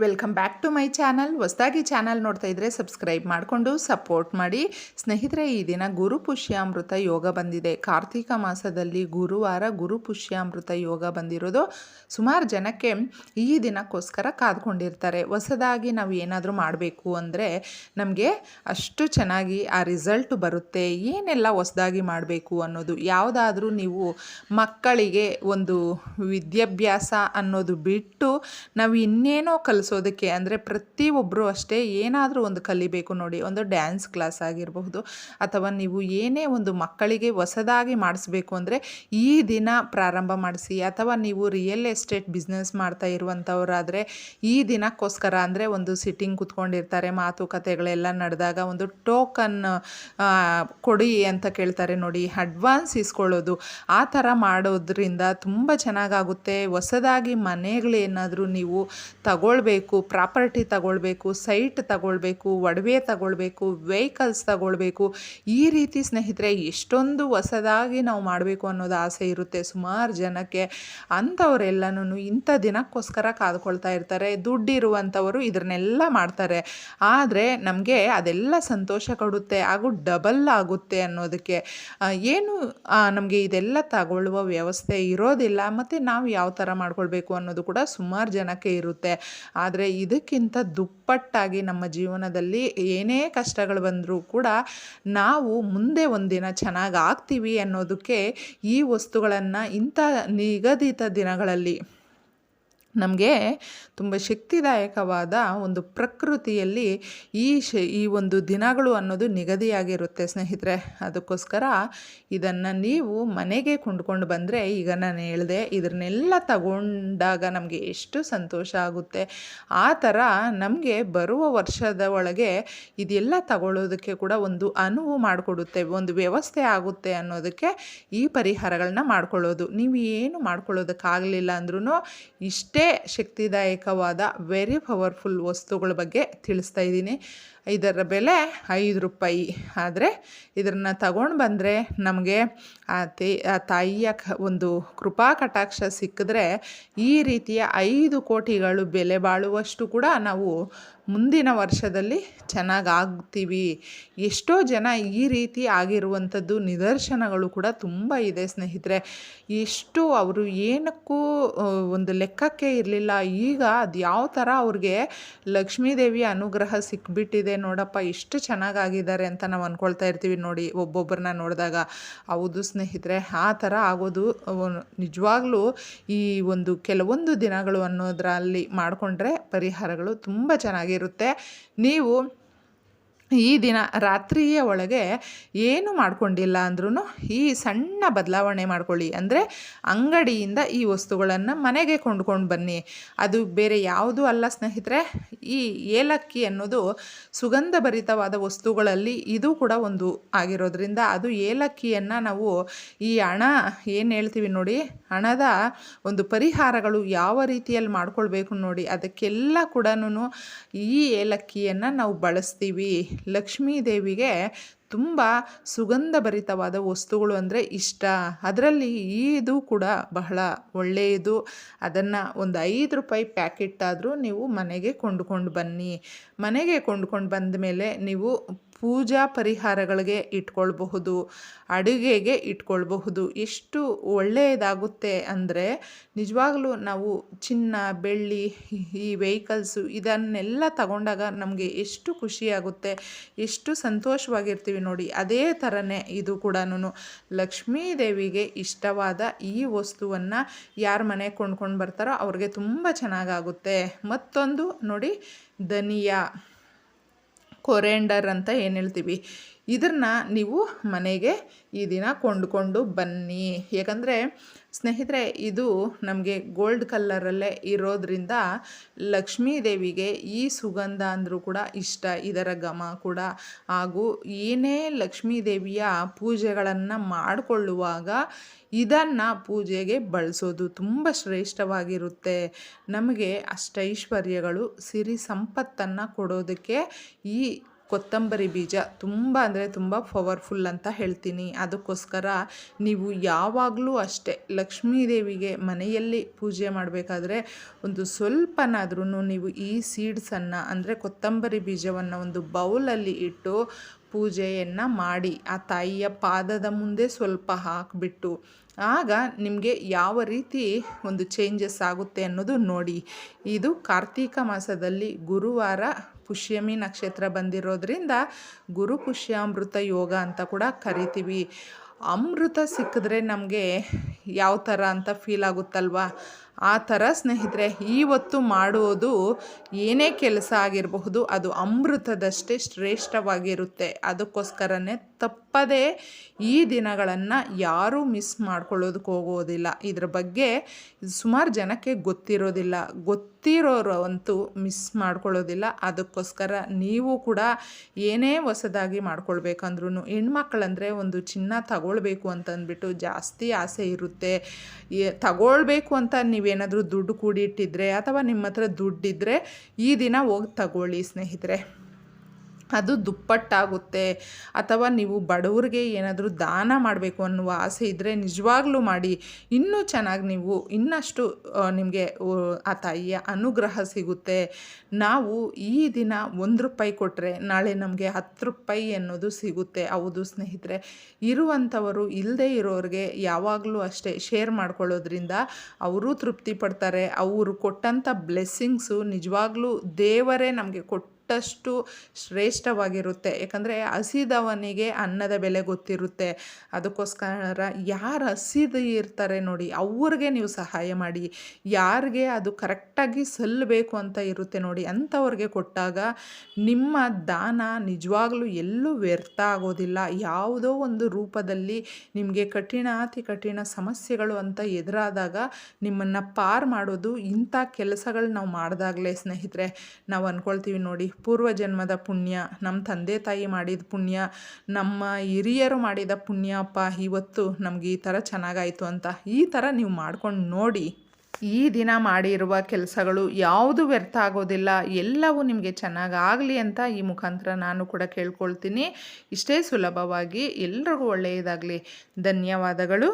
Welcome back to my channel. ಹೊಸದಾಗಿ channel ನೋಡ್ತಾ ಇದ್ದರೆ ಸಬ್ಸ್ಕ್ರೈಬ್ ಮಾಡಿಕೊಂಡು ಸಪೋರ್ಟ್ ಮಾಡಿ. ಸ್ನೇಹಿತರೆ, ಈ ದಿನ ಗುರು ಪುಷ್ಯಾಮೃತ ಯೋಗ ಬಂದಿದೆ. ಕಾರ್ತಿಕ ಮಾಸದಲ್ಲಿ ಗುರುವಾರ ಗುರು ಪುಷ್ಯಾಮೃತ ಯೋಗ ಬಂದಿರೋದು ಸುಮಾರು ಜನಕ್ಕೆ ಈ ದಿನಕ್ಕೋಸ್ಕರ ಕಾದ್ಕೊಂಡಿರ್ತಾರೆ. ಹೊಸದಾಗಿ ನಾವು ಏನಾದರೂ ಮಾಡಬೇಕು ಅಂದರೆ ನಮಗೆ ಅಷ್ಟು ಚೆನ್ನಾಗಿ ಆ ರಿಸಲ್ಟ್ ಬರುತ್ತೆ. ಏನೆಲ್ಲ ಹೊಸದಾಗಿ ಮಾಡಬೇಕು ಅನ್ನೋದು, ಯಾವುದಾದ್ರೂ ನೀವು ಮಕ್ಕಳಿಗೆ ಒಂದು ವಿದ್ಯಾಭ್ಯಾಸ ಅನ್ನೋದು ಬಿಟ್ಟು ನಾವು ಇನ್ನೇನೋ ಕಲಿಸೋದಕ್ಕೆ ಅಂದರೆ ಪ್ರತಿಯೊಬ್ಬರು ಅಷ್ಟೇ ಏನಾದರೂ ಒಂದು ಕಲಿಬೇಕು ನೋಡಿ, ಒಂದು ಡ್ಯಾನ್ಸ್ ಕ್ಲಾಸ್ ಆಗಿರಬಹುದು ಅಥವಾ ನೀವು ಏನೇ ಒಂದು ಮಕ್ಕಳಿಗೆ ಹೊಸದಾಗಿ ಮಾಡಿಸ್ಬೇಕು ಅಂದರೆ ಈ ದಿನ ಪ್ರಾರಂಭ ಮಾಡಿಸಿ ಅಥವಾ ನೀವು ರಿಯಲ್ ಎಸ್ಟೇಟ್ ಬಿಸ್ನೆಸ್ ಮಾಡ್ತಾ ಇರುವಂಥವರಾದರೆ ಈ ದಿನಕ್ಕೋಸ್ಕರ ಅಂದರೆ ಒಂದು ಸಿಟ್ಟಿಂಗ್ ಕುತ್ಕೊಂಡಿರ್ತಾರೆ, ಮಾತುಕತೆಗಳೆಲ್ಲ ನಡೆದಾಗ ಒಂದು ಟೋಕನ್ ಕೊಡಿ ಅಂತ ಕೇಳ್ತಾರೆ ನೋಡಿ, ಅಡ್ವಾನ್ಸ್ ಇಸ್ಕೊಳ್ಳೋದು. ಆ ಥರ ಮಾಡೋದ್ರಿಂದ ತುಂಬ ಚೆನ್ನಾಗಾಗುತ್ತೆ. ಹೊಸದಾಗಿ ಮನೆಗಳೇನಾದರೂ ನೀವು ತಗೊಳ್ಬೇಕು ಪ್ರಾಪರ್ಟಿ ತಗೊಳ್ಬೇಕು, ಸೈಟ್ ತಗೊಳ್ಬೇಕು, ಒಡವೆ ತಗೊಳ್ಬೇಕು ವೆಹಿಕಲ್ಸ್ ತಗೊಳ್ಬೇಕು, ಈ ರೀತಿ ಸ್ನೇಹಿತರೆ ಎಷ್ಟೊಂದು ಹೊಸದಾಗಿ ನಾವು ಮಾಡಬೇಕು ಅನ್ನೋದು ಆಸೆ ಇರುತ್ತೆ. ಸುಮಾರು ಜನಕ್ಕೆ ಅಂಥವರೆಲ್ಲನೂ ಇಂಥ ದಿನಕ್ಕೋಸ್ಕರ ಕಾದ್ಕೊಳ್ತಾ ಇರ್ತಾರೆ, ದುಡ್ಡಿರುವಂಥವರು ಇದನ್ನೆಲ್ಲ ಮಾಡ್ತಾರೆ. ಆದರೆ ನಮಗೆ ಅದೆಲ್ಲ ಸಂತೋಷ ಕೊಡುತ್ತೆ, ಹಾಗೂ ಡಬಲ್ ಆಗುತ್ತೆ ಅನ್ನೋದಕ್ಕೆ. ಏನು ನಮಗೆ ಇದೆಲ್ಲ ತಗೊಳ್ಳುವ ವ್ಯವಸ್ಥೆ ಇರೋದಿಲ್ಲ, ಮತ್ತು ನಾವು ಯಾವ ಥರ ಮಾಡ್ಕೊಳ್ಬೇಕು ಅನ್ನೋದು ಕೂಡ ಸುಮಾರು ಜನಕ್ಕೆ ಇರುತ್ತೆ. ಆದರೆ ಇದಕ್ಕಿಂತ ದುಪ್ಪಟ್ಟಾಗಿ ನಮ್ಮ ಜೀವನದಲ್ಲಿ ಏನೇ ಕಷ್ಟಗಳು ಬಂದರೂ ಕೂಡ ನಾವು ಮುಂದೆ ಒಂದಿನ ಚೆನ್ನಾಗಿ ಆಗ್ತೀವಿ ಅನ್ನೋದಕ್ಕೆ ಈ ವಸ್ತುಗಳನ್ನು ಇಂಥ ನಿಗದಿತ ದಿನಗಳಲ್ಲಿ ನಮಗೆ ತುಂಬ ಶಕ್ತಿದಾಯಕವಾದ ಒಂದು ಪ್ರಕೃತಿಯಲ್ಲಿ ಈ ಶ, ಈ ಒಂದು ದಿನಗಳು ಅನ್ನೋದು ನಿಗದಿಯಾಗಿರುತ್ತೆ, ಸ್ನೇಹಿತರೆ. ಅದಕ್ಕೋಸ್ಕರ ಇದನ್ನು ನೀವು ಮನೆಗೆ ಕೊಂಡ್ಕೊಂಡು ಬಂದರೆ, ಈಗ ನಾನು ಹೇಳಿದೆ ಇದನ್ನೆಲ್ಲ ತಗೊಂಡಾಗ ನಮಗೆ ಎಷ್ಟು ಸಂತೋಷ ಆಗುತ್ತೆ. ಆ ಥರ ನಮಗೆ ಬರುವ ವರ್ಷದ ಒಳಗೆ ಇದೆಲ್ಲ ತಗೊಳ್ಳೋದಕ್ಕೆ ಕೂಡ ಒಂದು ಅನುವು ಮಾಡಿಕೊಡುತ್ತೆ, ಒಂದು ವ್ಯವಸ್ಥೆ ಆಗುತ್ತೆ ಅನ್ನೋದಕ್ಕೆ ಈ ಪರಿಹಾರಗಳನ್ನ ಮಾಡ್ಕೊಳ್ಳೋದು. ನೀವು ಏನು ಮಾಡ್ಕೊಳ್ಳೋದಕ್ಕಾಗಲಿಲ್ಲ ಅಂದ್ರೂ ಇಷ್ಟೇ ಶಕ್ತಿದಾಯಕವಾದ ವೆರಿ ಪವರ್ಫುಲ್ ವಸ್ತುಗಳ ಬಗ್ಗೆ ತಿಳಿಸ್ತಾ ಇದ್ದೀನಿ. ಇದರ ಬೆಲೆ ಐದು ರೂಪಾಯಿ. ಆದರೆ ಇದನ್ನು ತಗೊಂಡು ಬಂದರೆ ನಮಗೆ ಆ ತೇ, ಆ ತಾಯಿಯ ಕ, ಒಂದು ಕೃಪಾ ಕಟಾಕ್ಷ ಸಿಕ್ಕಿದ್ರೆ ಈ ರೀತಿಯ ಐದು ಕೋಟಿಗಳು ಬೆಲೆ ಬಾಳುವಷ್ಟು ಕೂಡ ನಾವು ಮುಂದಿನ ವರ್ಷದಲ್ಲಿ ಚೆನ್ನಾಗಿ ಆಗ್ತೀವಿ ಎಷ್ಟೋ ಜನ ಈ ರೀತಿ ಆಗಿರುವಂಥದ್ದು ನಿದರ್ಶನಗಳು ಕೂಡ ತುಂಬ ಇದೆ ಸ್ನೇಹಿತರೆ. ಎಷ್ಟು ಅವರು ಏನಕ್ಕೂ ಒಂದು ಲೆಕ್ಕಕ್ಕೆ ಇರಲಿಲ್ಲ. ಈಗ ಅದು ಯಾವ ಥರ ಅವ್ರಿಗೆ ಲಕ್ಷ್ಮೀದೇವಿಯ ಅನುಗ್ರಹ ಸಿಕ್ಬಿಟ್ಟಿದೆ. ನೋಡಪ್ಪ ಎಷ್ಟು ಚೆನ್ನಾಗಾಗಿದ್ದಾರೆ ಅಂತ ನಾವು ಅಂದ್ಕೊಳ್ತಾ ಇರ್ತೀವಿ ನೋಡಿ ಒಬ್ಬೊಬ್ಬರನ್ನ ನೋಡಿದಾಗ. ಹೌದು ಸ್ನೇಹಿತರೆ, ಆ ಥರ ಆಗೋದು ನಿಜವಾಗ್ಲೂ ಈ ಒಂದು ಕೆಲವೊಂದು ದಿನಗಳು ಅನ್ನೋದರಲ್ಲಿ ಮಾಡಿಕೊಂಡ್ರೆ ಪರಿಹಾರಗಳು ತುಂಬ ಚೆನ್ನಾಗಿರುತ್ತೆ. ನೀವು ಈ ದಿನ ರಾತ್ರಿಯ ಒಳಗೆ ಏನು ಮಾಡ್ಕೊಂಡಿಲ್ಲ ಅಂದ್ರೂ ಈ ಸಣ್ಣ ಬದಲಾವಣೆ ಮಾಡ್ಕೊಳ್ಳಿ. ಅಂದರೆ ಅಂಗಡಿಯಿಂದ ಈ ವಸ್ತುಗಳನ್ನು ಮನೆಗೆ ಕೊಂಡ್ಕೊಂಡು ಬನ್ನಿ. ಅದು ಬೇರೆ ಯಾವುದೂ ಅಲ್ಲ ಸ್ನೇಹಿತರೆ. ಈ ಏಲಕ್ಕಿ ಅನ್ನೋದು ಸುಗಂಧಭರಿತವಾದ ವಸ್ತುಗಳಲ್ಲಿ ಇದು ಕೂಡ ಒಂದು ಆಗಿರೋದ್ರಿಂದ ಅದು ಏಲಕ್ಕಿಯನ್ನು ನಾವು ಈ ಹಣ ಏನು ಹೇಳ್ತೀವಿ ನೋಡಿ ಹಣದ ಒಂದು ಪರಿಹಾರಗಳು ಯಾವ ರೀತಿಯಲ್ಲಿ ಮಾಡ್ಕೊಳ್ಬೇಕು ನೋಡಿ, ಅದಕ್ಕೆಲ್ಲ ಕೂಡ ಈ ಏಲಕ್ಕಿಯನ್ನು ನಾವು ಬಳಸ್ತೀವಿ. ಲಕ್ಷ್ಮೀ ದೇವಿಗೆ ತುಂಬ ಸುಗಂಧಭರಿತವಾದ ವಸ್ತುಗಳು ಅಂದರೆ ಇಷ್ಟ. ಅದರಲ್ಲಿ ಇದು ಕೂಡ ಬಹಳ ಒಳ್ಳೆಯದು. ಅದನ್ನು ಒಂದು ಐದು ರೂಪಾಯಿ ಪ್ಯಾಕೆಟ್ ಆದರೂ ನೀವು ಮನೆಗೆ ಕೊಂಡುಕೊಂಡು ಬನ್ನಿ. ಮನೆಗೆ ಕೊಂಡ್ಕೊಂಡು ಬಂದ ಮೇಲೆ ನೀವು ಪೂಜಾ ಪರಿಹಾರಗಳಿಗೆ ಇಟ್ಕೊಳ್ಬಹುದು, ಅಡುಗೆಗೆ ಇಟ್ಕೊಳ್ಬಹುದು. ಎಷ್ಟು ಒಳ್ಳೆಯದಾಗುತ್ತೆ ಅಂದರೆ ನಿಜವಾಗ್ಲೂ ನಾವು ಚಿನ್ನ, ಬೆಳ್ಳಿ, ಈ ವೆಹಿಕಲ್ಸು ಇದನ್ನೆಲ್ಲ ತಗೊಂಡಾಗ ನಮಗೆ ಎಷ್ಟು ಖುಷಿಯಾಗುತ್ತೆ, ಎಷ್ಟು ಸಂತೋಷವಾಗಿರ್ತೀವಿ. ನೋಡಿ, ಅದೇ ಥರನೇ ಇದು ಕೂಡ ಲಕ್ಷ್ಮೀ ದೇವಿಗೆ ಇಷ್ಟವಾದ ಈ ವಸ್ತುವನ್ನು ಯಾರ ಮನೆ ಕೊಂಡ್ಕೊಂಡು ಬರ್ತಾರೋ ಅವ್ರಿಗೆ ತುಂಬ ಚೆನ್ನಾಗಾಗುತ್ತೆ. ಮತ್ತೊಂದು ನೋಡಿ, ಧನಿಯಾ, ಕೊರೆಂಡರ್ ಅಂತ ಏನು ಹೇಳ್ತೀವಿ? ಇದನ್ನು ನೀವು ಮನೆಗೆ ಈ ದಿನ ಕೊಂಡುಕೊಂಡು ಬನ್ನಿ. ಯಾಕಂದರೆ ಸ್ನೇಹಿತರೆ, ಇದು ನಮಗೆ ಗೋಲ್ಡ್ ಕಲ್ಲರಲ್ಲೇ ಇರೋದ್ರಿಂದ ಲಕ್ಷ್ಮೀ ದೇವಿಗೆ ಈ ಸುಗಂಧ ಅಂದರೂ ಕೂಡ ಇಷ್ಟ, ಇದರ ಘಮ ಕೂಡ. ಹಾಗೂ ಏನೇ ಲಕ್ಷ್ಮೀ ದೇವಿಯ ಪೂಜೆಗಳನ್ನು ಮಾಡಿಕೊಳ್ಳುವಾಗ ಇದನ್ನು ಪೂಜೆಗೆ ಬಳಸೋದು ತುಂಬ ಶ್ರೇಷ್ಠವಾಗಿರುತ್ತೆ. ನಮಗೆ ಅಷ್ಟೈಶ್ವರ್ಯಗಳು, ಸಿರಿ ಸಂಪತ್ತನ್ನು ಕೊಡೋದಕ್ಕೆ ಈ ಕೊತ್ತಂಬರಿ ಬೀಜ ತುಂಬ ಅಂದರೆ ತುಂಬ ಪವರ್ಫುಲ್ ಅಂತ ಹೇಳ್ತೀನಿ. ಅದಕ್ಕೋಸ್ಕರ ನೀವು ಯಾವಾಗಲೂ ಅಷ್ಟೇ ಲಕ್ಷ್ಮೀ ದೇವಿಗೆ ಮನೆಯಲ್ಲಿ ಪೂಜೆ ಮಾಡಬೇಕಾದ್ರೆ ಒಂದು ಸ್ವಲ್ಪನಾದ್ರೂ ನೀವು ಈ ಸೀಡ್ಸನ್ನು ಅಂದರೆ ಕೊತ್ತಂಬರಿ ಬೀಜವನ್ನು ಒಂದು ಬೌಲಲ್ಲಿ ಇಟ್ಟು ಪೂಜೆಯನ್ನು ಮಾಡಿ ಆ ತಾಯಿಯ ಪಾದದ ಮುಂದೆ ಸ್ವಲ್ಪ ಹಾಕಿಬಿಟ್ಟು ಆಗ ನಿಮಗೆ ಯಾವ ರೀತಿ ಒಂದು ಚೇಂಜಸ್ ಆಗುತ್ತೆ ಅನ್ನೋದು ನೋಡಿ. ಇದು ಕಾರ್ತೀಕ ಮಾಸದಲ್ಲಿ ಗುರುವಾರ ಪುಷ್ಯಮಿ ನಕ್ಷತ್ರ ಬಂದಿರೋದ್ರಿಂದ ಗುರು ಪುಷ್ಯಾಮೃತ ಯೋಗ ಅಂತ ಕೂಡ ಕರಿತೀವಿ. ಅಮೃತ ಸಿಕ್ಕಿದ್ರೆ ನಮಗೆ ಯಾವ ಥರ ಅಂತ ಫೀಲ್ ಆಗುತ್ತಲ್ವಾ? ಆ ಥರ ಸ್ನೇಹಿತರೆ ಇವತ್ತು ಮಾಡುವುದು ಏನೇ ಕೆಲಸ ಆಗಿರಬಹುದು, ಅದು ಅಮೃತದಷ್ಟೇ ಶ್ರೇಷ್ಠವಾಗಿರುತ್ತೆ. ಅದಕ್ಕೋಸ್ಕರನೇ ತಪ್ಪದೇ ಈ ದಿನಗಳನ್ನು ಯಾರೂ ಮಿಸ್ ಮಾಡ್ಕೊಳ್ಳೋದಕ್ಕೆ ಹೋಗೋದಿಲ್ಲ. ಇದ್ರ ಬಗ್ಗೆ ಸುಮಾರು ಜನಕ್ಕೆ ಗೊತ್ತಿರೋದಿಲ್ಲ. ಗೊತ್ತಿರೋರು ಅಂತೂ ಮಿಸ್ ಮಾಡ್ಕೊಳ್ಳೋದಿಲ್ಲ. ಅದಕ್ಕೋಸ್ಕರ ನೀವು ಕೂಡ ಏನೇ ಹೊಸದಾಗಿ ಮಾಡ್ಕೊಳ್ಬೇಕಂದ್ರೂ ಹೆಣ್ಮಕ್ಳಂದರೆ ಒಂದು ಚಿನ್ನ ತಗೊಳ್ಬೇಕು ಅಂತಂದ್ಬಿಟ್ಟು ಜಾಸ್ತಿ ಆಸೆ ಇರುತ್ತೆ. ತಗೊಳ್ಬೇಕು ಅಂತ ನೀವೇನಾದರೂ ದುಡ್ಡು ಕೂಡಿಟ್ಟಿದ್ರೆ ಅಥವಾ ನಿಮ್ಮ ಹತ್ರ ದುಡ್ಡಿದ್ದರೆ ಈ ದಿನ ಹೋಗಿ ತಗೊಳ್ಳಿ ಸ್ನೇಹಿತರೆ. ಅದು ದುಪ್ಪಟ್ಟಾಗುತ್ತೆ. ಅಥವಾ ನೀವು ಬಡವ್ರಿಗೆ ಏನಾದರೂ ದಾನ ಮಾಡಬೇಕು ಅನ್ನುವ ಆಸೆ ಇದ್ದರೆ ನಿಜವಾಗ್ಲೂ ಮಾಡಿ. ಇನ್ನೂ ಚೆನ್ನಾಗಿ ನೀವು ಇನ್ನಷ್ಟು ನಿಮಗೆ ಆ ತಾಯಿಯ ಅನುಗ್ರಹ ಸಿಗುತ್ತೆ. ನಾವು ಈ ದಿನ ಒಂದು ರೂಪಾಯಿ ಕೊಟ್ಟರೆ ನಾಳೆ ನಮಗೆ ಹತ್ತು ರೂಪಾಯಿ ಅನ್ನೋದು ಸಿಗುತ್ತೆ. ಹೌದು ಸ್ನೇಹಿತರೆ, ಇರುವಂಥವರು ಇಲ್ಲದೆ ಇರೋರಿಗೆ ಯಾವಾಗಲೂ ಅಷ್ಟೇ ಶೇರ್ ಮಾಡ್ಕೊಳ್ಳೋದ್ರಿಂದ ಅವರು ತೃಪ್ತಿ ಪಡ್ತಾರೆ. ಅವರು ಕೊಟ್ಟಂಥ ಬ್ಲೆಸ್ಸಿಂಗ್ಸು ನಿಜವಾಗ್ಲೂ ದೇವರೇ ನಮಗೆ ಕೊಟ್ಟು ಅಷ್ಟು ಶ್ರೇಷ್ಠವಾಗಿರುತ್ತೆ. ಯಾಕಂದರೆ ಹಸಿದವನಿಗೆ ಅನ್ನದ ಬೆಲೆ ಗೊತ್ತಿರುತ್ತೆ. ಅದಕ್ಕೋಸ್ಕರ ಯಾರು ಹಸಿದು ಇರ್ತಾರೆ ನೋಡಿ, ಅವ್ರಿಗೆ ನೀವು ಸಹಾಯ ಮಾಡಿ. ಯಾರಿಗೆ ಅದು ಕರೆಕ್ಟಾಗಿ ಸಲ್ಲಬೇಕು ಅಂತ ಇರುತ್ತೆ ನೋಡಿ, ಅಂಥವ್ರಿಗೆ ಕೊಟ್ಟಾಗ ನಿಮ್ಮ ದಾನ ನಿಜವಾಗ್ಲೂ ಎಲ್ಲೂ ವ್ಯರ್ಥ ಆಗೋದಿಲ್ಲ. ಯಾವುದೋ ಒಂದು ರೂಪದಲ್ಲಿ ನಿಮಗೆ ಕಠಿಣ, ಅತಿ ಕಠಿಣ ಸಮಸ್ಯೆಗಳು ಅಂತ ಎದುರಾದಾಗ ನಿಮ್ಮನ್ನು ಪಾರ್ ಮಾಡೋದು ಇಂಥ ಕೆಲಸಗಳು ನಾವು ಮಾಡಿದಾಗಲೇ ಸ್ನೇಹಿತರೆ. ನಾವು ಅಂದ್ಕೊಳ್ತೀವಿ ನೋಡಿ ಪೂರ್ವ ಜನ್ಮದ ಪುಣ್ಯ ನಮ್ಮ ತಂದೆ ತಾಯಿ ಮಾಡಿದ ಪುಣ್ಯ, ನಮ್ಮ ಹಿರಿಯರು ಮಾಡಿದ ಪುಣ್ಯ ಅಪ್ಪ, ಇವತ್ತು ನಮ್ಗೆ ಈ ಥರ ಚೆನ್ನಾಗಾಯಿತು ಅಂತ ಈ ಥರ ನೀವು ಮಾಡ್ಕೊಂಡು ನೋಡಿ, ಈ ದಿನ ಮಾಡಿರುವ ಕೆಲಸಗಳು ಯಾವುದು ವ್ಯರ್ಥ ಆಗೋದಿಲ್ಲ, ಎಲ್ಲವೂ ನಿಮಗೆ ಚೆನ್ನಾಗಾಗಲಿ ಅಂತ ಈ ಮುಖಾಂತರ ನಾನು ಕೂಡ ಕೇಳ್ಕೊಳ್ತೀನಿ. ಇಷ್ಟೇ ಸುಲಭವಾಗಿ ಎಲ್ರಿಗೂ ಒಳ್ಳೆಯದಾಗಲಿ. ಧನ್ಯವಾದಗಳು.